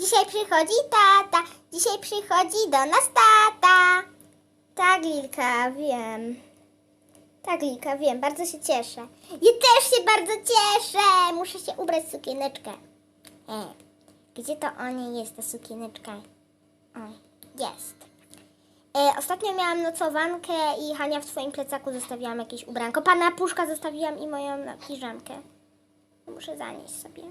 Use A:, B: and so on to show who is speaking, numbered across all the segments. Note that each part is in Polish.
A: Dzisiaj przychodzi tata, dzisiaj przychodzi do nas tata. Tak, Lilka, wiem. Tak, Lilka, wiem, bardzo się cieszę. Ja też się bardzo cieszę. Muszę się ubrać sukieneczkę. E, gdzie to o niej jest ta sukieneczka? O, jest. E, ostatnio miałam nocowankę i Hania w twoim plecaku zostawiłam jakieś ubranko. Pana Puszka zostawiłam i moją no, piżamkę. Muszę zanieść sobie.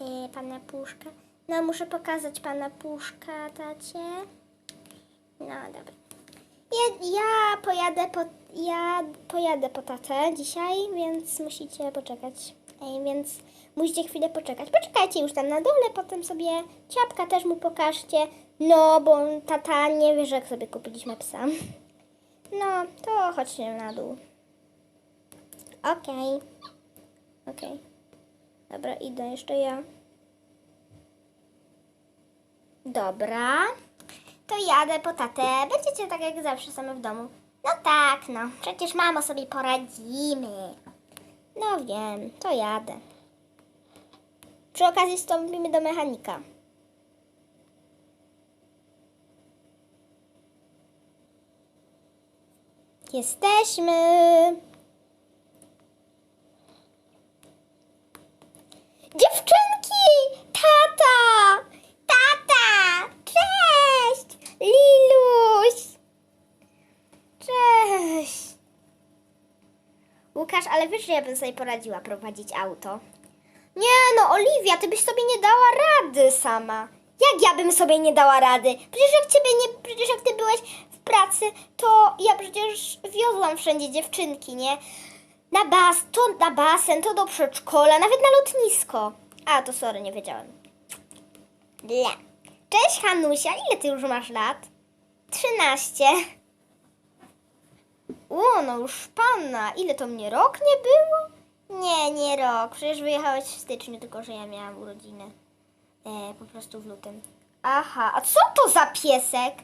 A: E, pana Puszka. No, muszę pokazać pana Puszka, tacie. No, dobra. Ja, ja pojadę po, ja pojadę po tatę dzisiaj, więc musicie poczekać. Ej, więc musicie chwilę poczekać. Poczekajcie już tam na dole, potem sobie ciapka też mu pokażcie. No, bo tata nie wie, że jak sobie kupiliśmy psa. No, to chodźcie na dół. Okej. Okej. Dobra, idę jeszcze ja. Dobra. To jadę po tatę. Będziecie tak jak zawsze same w domu. No tak, no. Przecież mamo sobie poradzimy. No wiem, to jadę. Przy okazji wstąpimy do mechanika. Jesteśmy. Dziewczynki! Tata! Tata! Cześć! Liluś! Cześć! Ja bym sobie poradziła prowadzić auto. Nie no, Oliwia, ty byś sobie nie dała rady sama. Jak ja bym sobie nie dała rady? Przecież jak ciebie nie, przecież jak ty byłeś w pracy, to ja przecież wiozłam wszędzie dziewczynki, nie? Na bas, to na basen, to do przedszkola, nawet na lotnisko. A, to sorry, nie wiedziałem. Ble. Cześć Hanusia, ile ty już masz lat? Trzynaście. O, no już panna, ile to mnie rok nie było? Nie, nie rok, przecież wyjechałeś w styczniu, tylko że ja miałam urodziny. E, po prostu w lutym. Aha, a co to za piesek?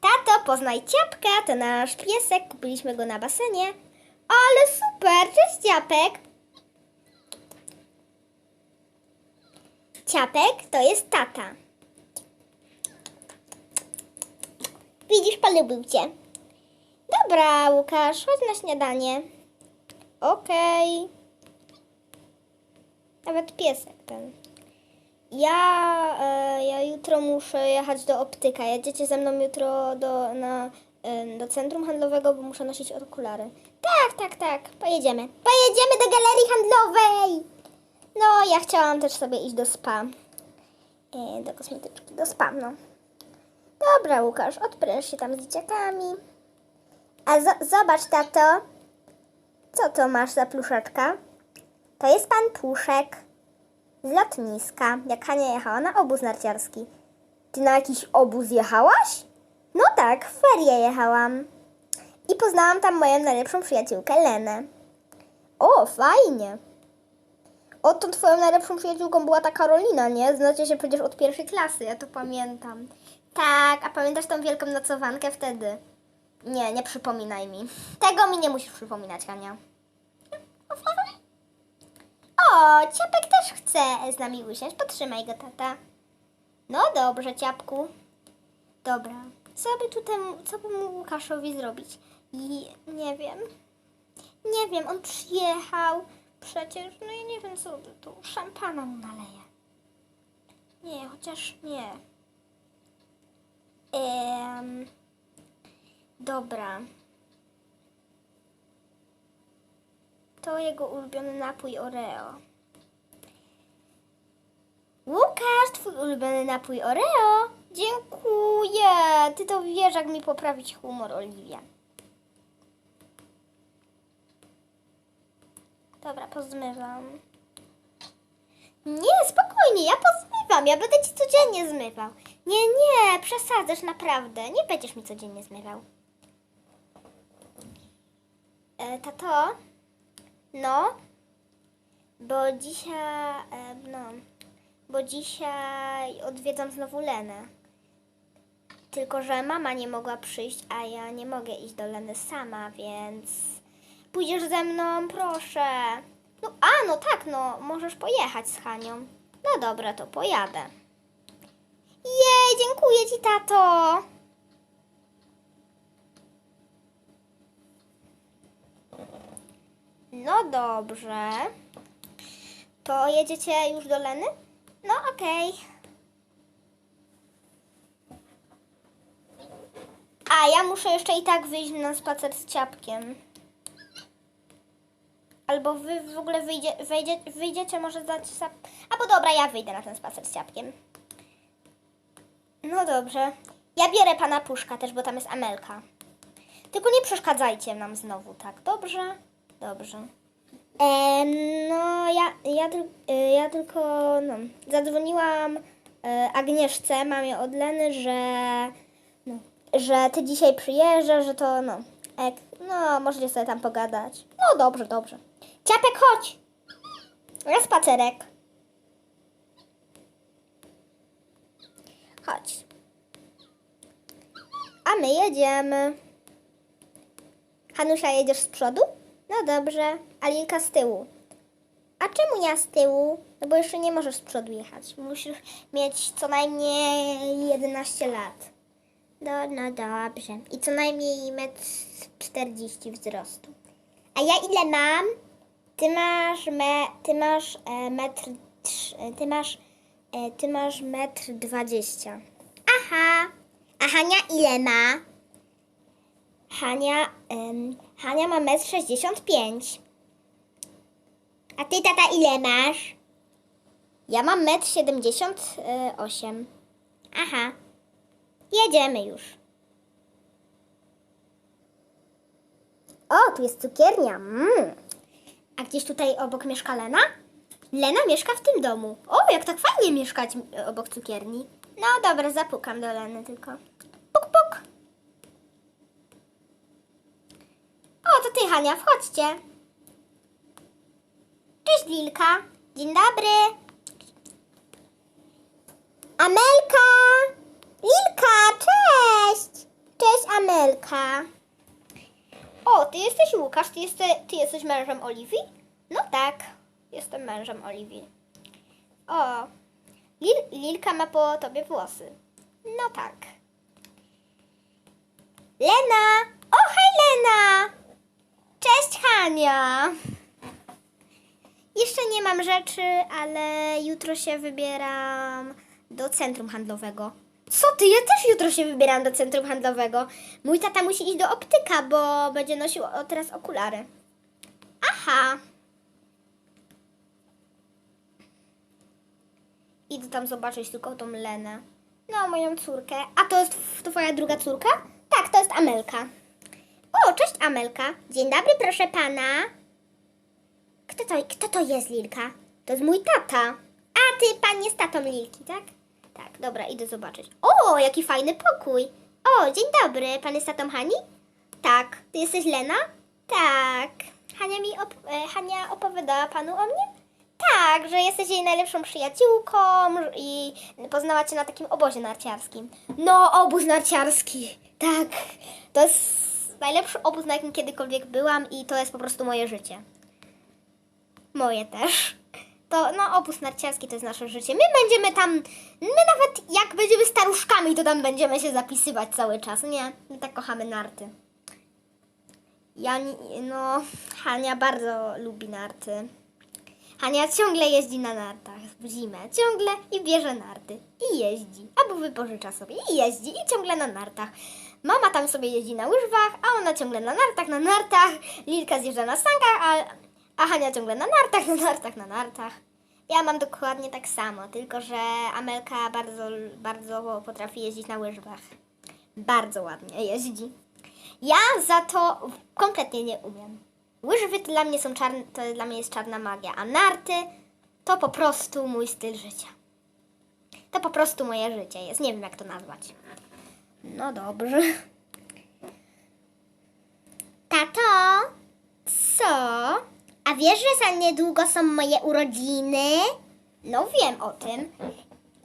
A: Tato, poznaj ciapka, to nasz piesek, kupiliśmy go na basenie. Ale super, cześć ciapek. Ciapek to jest tata. Widzisz, polubił cię. Dobra, Łukasz, chodź na śniadanie. Okej. Nawet piesek ten. Ja, e, ja jutro muszę jechać do optyka. Jedziecie ze mną jutro do, na, e, do centrum handlowego, bo muszę nosić okulary. Tak, tak, tak. Pojedziemy. Pojedziemy do galerii handlowej. No, ja chciałam też sobie iść do spa. E, do kosmetyczki, do spa, no. Dobra, Łukasz, odpręż się tam z dzieciakami. A zo- zobacz, tato. Co to masz za pluszaczka? To jest pan Puszek z lotniska, jak Hania jechała na obóz narciarski. Ty na jakiś obóz jechałaś? No tak, w ferie jechałam. I poznałam tam moją najlepszą przyjaciółkę Lenę. O, fajnie. O, tą twoją najlepszą przyjaciółką była ta Karolina, nie? Znacie się przecież od pierwszej klasy, ja to pamiętam. Tak, a pamiętasz tą wielką nocowankę wtedy? Nie, nie przypominaj mi. Tego mi nie musisz przypominać, Hania. O, Ciapek też chce z nami usiąść. Potrzymaj go, tata. No dobrze, Ciapku. Dobra. Co by tutaj, co by mu Łukaszowi zrobić? I nie wiem. Nie wiem, on przyjechał. Przecież, no ja nie wiem, co tu. Szampana mu naleje. Nie, chociaż nie. Ehm, dobra. To jego ulubiony napój Oreo. Łukasz, twój ulubiony napój Oreo? Dziękuję. Ty to wiesz, jak mi poprawić humor, Oliwia. Dobra, pozmywam. Nie, spokojnie, ja pozmywam. Ja będę ci codziennie zmywał. Nie, nie, przesadzasz naprawdę. Nie będziesz mi codziennie zmywał. E, tato? No, bo dzisiaj, e, no, bo dzisiaj odwiedzam znowu Lenę. Tylko, że mama nie mogła przyjść, a ja nie mogę iść do Leny sama, więc pójdziesz ze mną, proszę. No, a, no tak, no, możesz pojechać z Hanią. No dobra, to pojadę. Jej, dziękuję ci, tato. No dobrze. To jedziecie już do Leny? No okej. A ja muszę jeszcze i tak wyjść na spacer z ciapkiem. Albo wy w ogóle wyjdzie, wejdzie, wyjdziecie może dać sap... Albo dobra, ja wyjdę na ten spacer z ciapkiem. No dobrze. Ja biorę pana Puszka też, bo tam jest Amelka. Tylko nie przeszkadzajcie nam znowu, tak? Dobrze? Dobrze. Em, no, ja, ja, y, ja tylko no, zadzwoniłam e, Agnieszce, mamie od Leny, że, no, że ty dzisiaj przyjeżdżasz, że to no, ek, no, możecie sobie tam pogadać. No dobrze, dobrze. Ciapek, chodź! Na spacerek. Chodź. A my jedziemy. Hanusia, jedziesz z przodu? No dobrze. A Lilka z tyłu. A czemu ja z tyłu? No bo jeszcze nie możesz z przodu jechać. Musisz mieć co najmniej 11 lat. No, no dobrze. I co najmniej 1,40 m wzrostu. A ja ile mam? Ty masz me, ty masz e, metr, e, ty masz, e, ty masz metr dwadzieścia. Aha. A Hania ile ma? Hania, em, Hania ma metr sześćdziesiąt pięć. A ty tata ile masz? Ja mam metr siedemdziesiąt osiem. Aha. Jedziemy już. O, tu jest cukiernia. Mm. A gdzieś tutaj obok mieszka Lena? Lena mieszka w tym domu. O, jak tak fajnie mieszkać obok cukierni. No dobra, zapukam do Leny tylko. Puk, puk. O, to ty, Hania, wchodźcie. Cześć, Lilka. Dzień dobry. Amelka! Lilka, cześć! Cześć, Amelka. O, ty jesteś Łukasz, ty, jeste, ty jesteś mężem Oliwii? No tak, jestem mężem Oliwii. O, Lil, Lilka ma po tobie włosy. No tak. Lena! O, hej Lena! Hania! Jeszcze nie mam rzeczy, ale jutro się wybieram do centrum handlowego. Co ty? Ja też jutro się wybieram do centrum handlowego. Mój tata musi iść do optyka, bo będzie nosił teraz okulary. Aha. Idę tam zobaczyć tylko tą Lenę. No, moją córkę. A to jest twoja druga córka? Tak, to jest Amelka. O, Amelka. Dzień dobry, proszę pana. Kto to, kto to jest Lilka? To jest mój tata. A ty, pan jest tatą Lilki, tak? Tak, dobra, idę zobaczyć. O, jaki fajny pokój. O, dzień dobry, pan jest tatą Hani? Tak. Ty jesteś Lena? Tak. Hania mi op- e, Hania opowiadała panu o mnie? Tak, że jesteś jej najlepszą przyjaciółką i poznała cię na takim obozie narciarskim. No, obóz narciarski. Tak. To jest najlepszy obóz, na jakim kiedykolwiek byłam i to jest po prostu moje życie. Moje też. To, no, obóz narciarski to jest nasze życie. My będziemy tam, my nawet jak będziemy staruszkami, to tam będziemy się zapisywać cały czas, nie? My tak kochamy narty. Ja, no, Hania bardzo lubi narty. Hania ciągle jeździ na nartach w zimę, ciągle i bierze narty i jeździ, albo wypożycza sobie i jeździ i ciągle na nartach. Mama tam sobie jeździ na łyżwach, a ona ciągle na nartach, na nartach. Lilka zjeżdża na sankach, a, a Hania ciągle na nartach, na nartach, na nartach. Ja mam dokładnie tak samo, tylko że Amelka bardzo, bardzo potrafi jeździć na łyżwach. Bardzo ładnie jeździ. Ja za to kompletnie nie umiem. Łyżwy to dla mnie są czarne, to dla mnie jest czarna magia, a narty to po prostu mój styl życia. To po prostu moje życie jest. Nie wiem jak to nazwać. No dobrze. Tato, co? A wiesz, że za niedługo są moje urodziny? No wiem o tym.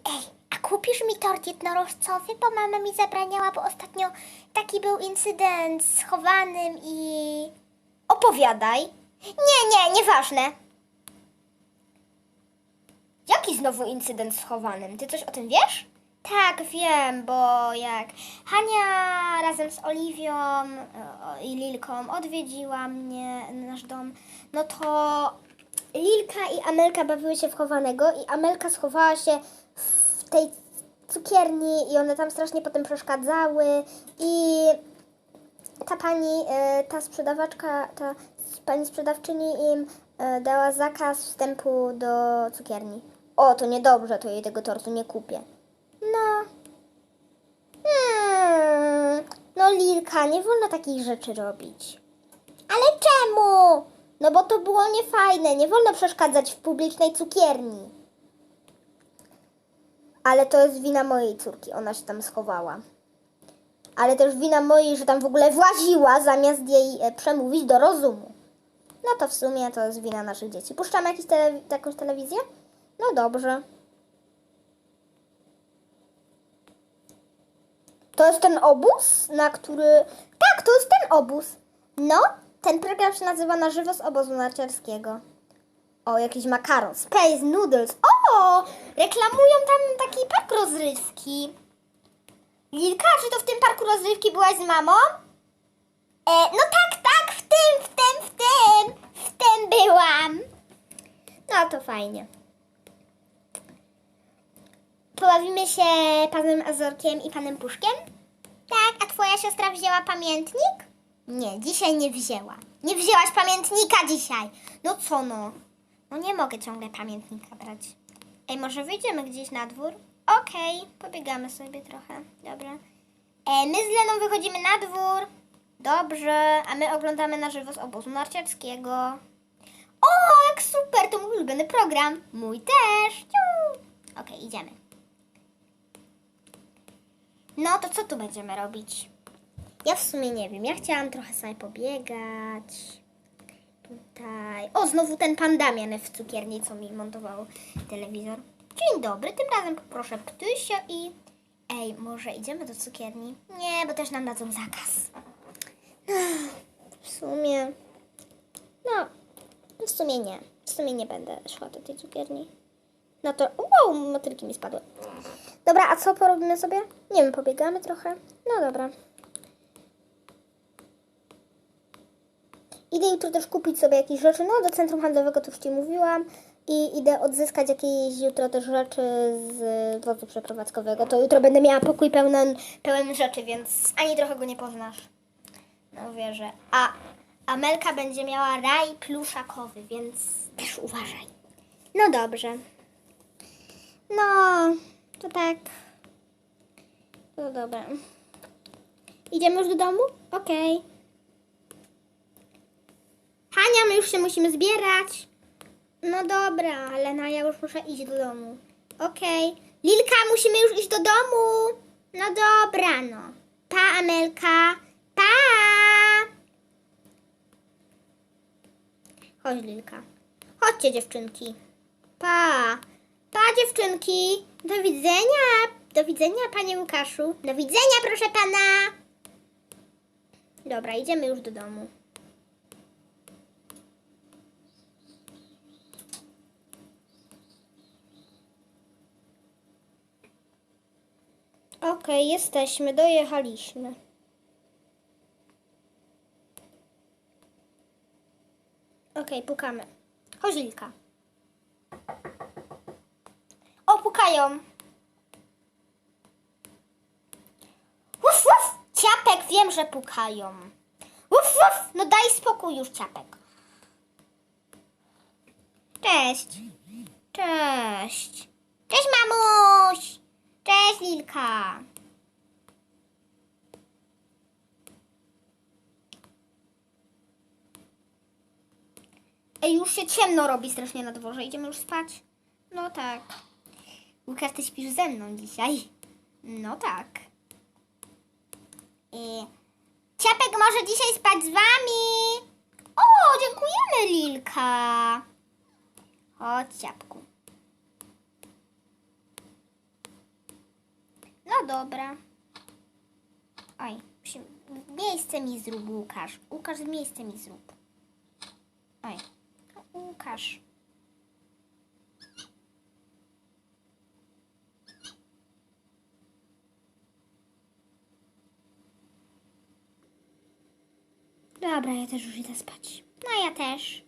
A: Ej, a kupisz mi tort jednorożcowy, bo mama mi zabraniała, bo ostatnio taki był incydent z chowanym i... Opowiadaj. Nie, nie, nieważne. Jaki znowu incydent z chowanym? Ty coś o tym wiesz? Tak, wiem, bo jak Hania razem z Oliwią e, i Lilką odwiedziła mnie, nasz dom, no to Lilka i Amelka bawiły się w chowanego i Amelka schowała się w tej cukierni i one tam strasznie potem przeszkadzały i ta pani, e, ta sprzedawaczka, ta pani sprzedawczyni im e, dała zakaz wstępu do cukierni. O, to niedobrze, to jej tego tortu nie kupię. No. Hmm. No Lilka, nie wolno takich rzeczy robić. Ale czemu? No bo to było niefajne, nie wolno przeszkadzać w publicznej cukierni. Ale to jest wina mojej córki, ona się tam schowała. Ale też wina mojej, że tam w ogóle właziła, zamiast jej e, przemówić do rozumu. No to w sumie to jest wina naszych dzieci. Puszczamy jakiś tele- jakąś telewizję? No dobrze. To jest ten obóz, na który... Tak, to jest ten obóz. No, ten program się nazywa Na żywo z obozu narciarskiego. O, jakiś makaron. Space Noodles. O, reklamują tam taki park rozrywki. Lilka, czy to w tym parku rozrywki byłaś z mamą? E, no tak, tak, w tym, w tym, w tym, w tym byłam. No to fajnie. Pobawimy się panem Azorkiem i panem Puszkiem? Tak, a twoja siostra wzięła pamiętnik? Nie, dzisiaj nie wzięła. Nie wzięłaś pamiętnika dzisiaj. No co no? No nie mogę ciągle pamiętnika brać. Ej, może wyjdziemy gdzieś na dwór? Okej, pobiegamy sobie trochę. Dobra. E, my z Leną wychodzimy na dwór. Dobrze, a my oglądamy na żywo z obozu narciarskiego. O, jak super, to mój ulubiony program. Mój też. Okej, idziemy. No to co tu będziemy robić? Ja w sumie nie wiem. Ja chciałam trochę sobie pobiegać. Tutaj. O, znowu ten pan Damian w cukierni, co mi montował telewizor. Dzień dobry, tym razem poproszę ptysia i... Ej, może idziemy do cukierni? Nie, bo też nam dadzą zakaz. W sumie... No, w sumie nie. W sumie nie będę szła do tej cukierni. No to... Wow, motylki mi spadły. Dobra, a co porobimy sobie? Nie wiem, pobiegamy trochę? No dobra. Idę jutro też kupić sobie jakieś rzeczy, no do centrum handlowego to już Ci mówiłam i idę odzyskać jakieś jutro też rzeczy z wozu przeprowadzkowego. To jutro będę miała pokój pełen, pełen rzeczy, więc ani trochę go nie poznasz. No wierzę. A Amelka będzie miała raj pluszakowy, więc też uważaj. No dobrze. No, to tak. No dobra. Idziemy już do domu? Okej. Hania, my już się musimy zbierać. No dobra, ale no ja już muszę iść do domu. Okej. Lilka, musimy już iść do domu. No dobra, no. Pa, Amelka. Pa! Chodź, Lilka. Chodźcie, dziewczynki. Pa. Dziewczynki. Do widzenia. Do widzenia, panie Łukaszu. Do widzenia, proszę pana. Dobra, idziemy już do domu. Okej, jesteśmy, dojechaliśmy. Okej, pukamy. Chodź, Pukają. Uf, uf! Ciapek, wiem, że pukają. Uf, uf! No daj spokój już, ciapek. Cześć. Cześć. Cześć, mamuś. Cześć, Lilka. Ej, już się ciemno robi strasznie na dworze. Idziemy już spać? No tak. Łukasz, ty śpisz ze mną dzisiaj? No tak. I... Ciapek może dzisiaj spać z wami. O, dziękujemy, Lilka. Chodź, ciapku. No dobra. Oj, miejsce mi zrób, Łukasz. Łukasz, miejsce mi zrób. Oj, Łukasz.
B: Dobra, ja też już idę spać. No ja też.